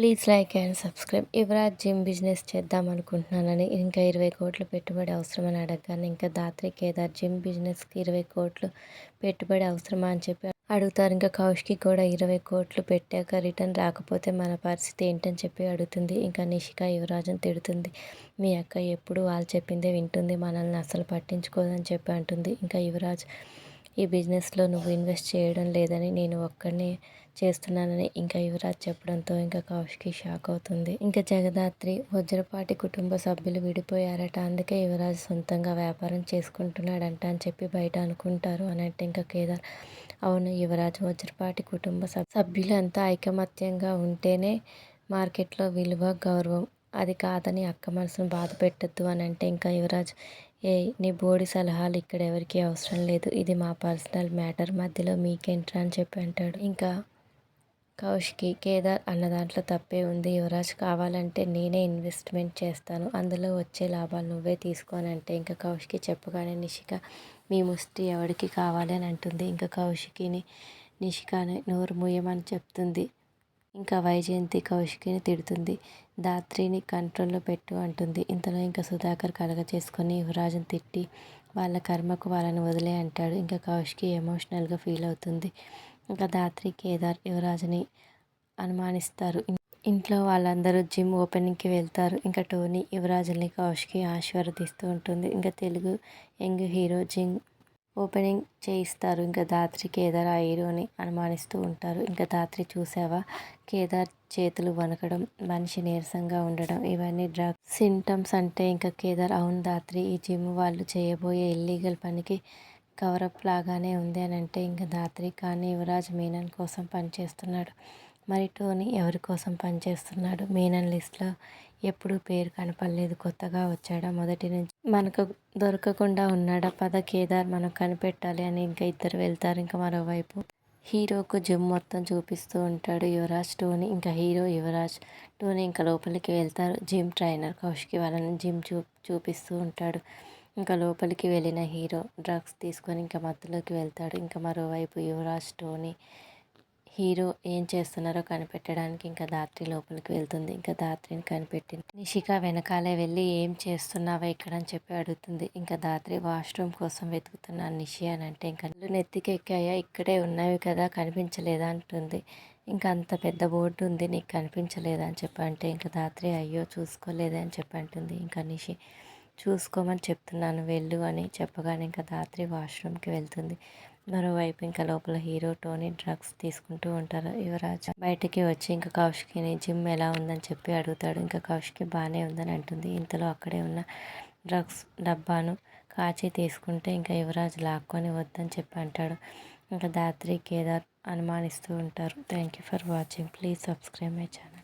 Please like and subscribe. Yuvraj gym business చేద్దాం అనుకుంటున్నానని ఇంకా ఇరవై కోట్లు పెట్టుబడి అవసరమని అడగగానే ఇంకా దాత్రి కేదార్ జిమ్ బిజినెస్కి ఇరవై కోట్లు పెట్టుబడి అవసరమా అని చెప్పి అడుగుతారు. ఇంకా కౌష్కి కూడా ఇరవై కోట్లు పెట్టాక రిటర్న్ రాకపోతే మన పరిస్థితి ఏంటని చెప్పి అడుగుతుంది. ఇంకా నిషిక యువరాజుని తిడుతుంది. మీ అక్క ఎప్పుడు వాళ్ళు చెప్పిందే వింటుంది. మనల్ని అసలు పట్టించుకోదని చెప్పి అంటుంది. ఇంకా యువరాజ్ ఈ బిజినెస్లో నువ్వు ఇన్వెస్ట్ చేయడం లేదని నేను ఒక్కడిని చేస్తున్నానని ఇంకా యువరాజ్ చెప్పడంతో ఇంకా కౌశికి షాక్ అవుతుంది. ఇంకా జగదాత్రి వజ్రపాటి కుటుంబ సభ్యులు విడిపోయారట. అందుకే యువరాజ్ సొంతంగా వ్యాపారం చేసుకుంటున్నాడంట అని చెప్పి బయట అనుకుంటారు అని అంటే ఇంకా కేదార్. అవును యువరాజ్ వజ్రపాటి కుటుంబ సభ్యులు అంతా ఐకమత్యంగా ఉంటేనే మార్కెట్లో విలువ గౌరవం అది కాదని అక్క మనసును బాధ పెట్టద్దు అని అంటే ఇంకా యువరాజ్ ఏ నీ బోడి సలహాలు ఇక్కడ ఎవరికి అవసరం లేదు. ఇది మా పర్సనల్ మ్యాటర్ మధ్యలో మీకేంట్రా అని చెప్పి అంటాడు. ఇంకా కౌశికి కేదార్ అన్న దాంట్లో తప్పే ఉంది. యువరాజ్ కావాలంటే నేనే ఇన్వెస్ట్మెంట్ చేస్తాను. అందులో వచ్చే లాభాలు నువ్వే తీసుకోనంటే ఇంకా కౌశికి చెప్పగానే నిషిక మీ ముష్టి ఎవరికి కావాలి? అని అంటుంది. ఇంకా కౌశికిని నిషికాని నోరు మూయమని చెప్తుంది. ఇంకా వైజయంతి కౌశికిని తిడుతుంది. దాత్రిని కంట్రోల్లో పెట్టు అంటుంది. ఇంతలో ఇంకా సుధాకర్ కలగ చేసుకొని యువరాజుని తిట్టి వాళ్ళ కర్మకు వాళ్ళని వదిలే అంటాడు. ఇంకా కౌశికి ఎమోషనల్గా ఫీల్ అవుతుంది. ఇంకా దాత్రి కేదార్ యువరాజుని అనుమానిస్తారు. ఇంట్లో వాళ్ళందరూ జిమ్ ఓపెనింగ్కి వెళ్తారు. ఇంకా టోనీ యువరాజుని కౌష్కి ఆశీర్వదిస్తూ ఉంటుంది. ఇంకా Telugu young hero gym opening చేయిస్తారు. ఇంకా దాత్రి కేదార్ ఆ హీరోని అనుమానిస్తూ ఉంటారు. ఇంకా దాత్రి చూసావా? కేదార్ చేతులు వణకడం మనిషి నీరసంగా ఉండడం ఇవన్నీ డ్రగ్స్ సింటమ్స్ అంటే ఇంకా కేదార్ అవును దాత్రి ఈ జిమ్ వాళ్ళు చేయబోయే ఇల్లీగల్ పనికి కవరప్ లాగానే ఉంది అని అంటే ఇంకా దాత్రి కానీ యువరాజ్ మీనన్ కోసం పనిచేస్తున్నాడు మరి టోనీ ఎవరి కోసం పనిచేస్తున్నాడు మీనన్ లిస్ట్లో ఎప్పుడు పేరు కనపడలేదు. కొత్తగా వచ్చాడా? మొదటి నుంచి మనకు దొరకకుండా ఉన్నాడా? పద కేదార్ మనం కనిపెట్టాలి అని ఇంకా ఇద్దరు వెళ్తారు. ఇంకా మరోవైపు హీరోకు జిమ్ మొత్తం చూపిస్తూ ఉంటాడు యువరాజ్ టోనీ ఇంకా హీరో యువరాజ్. టోనీ ఇంకా లోపలికి వెళ్తారు. జిమ్ ట్రైనర్ కౌశికి వాళ్ళని జిమ్ చూ చూపిస్తూ ఉంటాడు. ఇంకా లోపలికి వెళ్ళిన హీరో డ్రగ్స్ తీసుకొని ఇంకా మత్తులోకి వెళ్తాడు. ఇంకా మరోవైపు యువరాజ్ టోనీ హీరో ఏం చేస్తున్నారో కనిపెట్టడానికి ఇంకా దాత్రి లోపలికి వెళ్తుంది. ఇంకా దాత్రిని కనిపెట్టింది. నిషిక వెనకాలే వెళ్ళి ఏం చేస్తున్నావా ఇక్కడ అని చెప్పి అడుగుతుంది. ఇంకా దాత్రి వాష్రూమ్ కోసం వెతుకుతున్నాను నిషి అని అంటే ఇంకా నెత్తికెక్కాయా? ఇక్కడే ఉన్నవి కదా కనిపించలేదా అంటుంది. ఇంకా అంత పెద్ద బోర్డు ఉంది నీకు కనిపించలేదా అని చెప్పి అంటే ఇంకా దాత్రి అయ్యో చూసుకోలేదే అని చెప్పి అంటుంది. ఇంకా నిషి చూసుకోమని చెప్తున్నాను వెళ్ళు అని చెప్పగానే ఇంకా రాత్రి వాష్రూమ్కి వెళ్తుంది. మరోవైపు ఇంకా లోపల హీరో టోనీ డ్రగ్స్ తీసుకుంటూ ఉంటారు. యువరాజ్ బయటికి వచ్చి ఇంకా కౌశికిని జిమ్ ఎలా ఉందని చెప్పి అడుగుతాడు. ఇంకా కౌశికి బాగానే ఉందని అంటుంది. ఇంతలో అక్కడే ఉన్న డ్రగ్స్ డబ్బాను కాచి తీసుకుంటే ఇంకా యువరాజ్ లాక్కొని వద్దని చెప్పి అంటాడు. ఇంకా దాత్రి కేదార్ అనుమానిస్తూ ఉంటారు. Thank you for watching. Please subscribe my channel.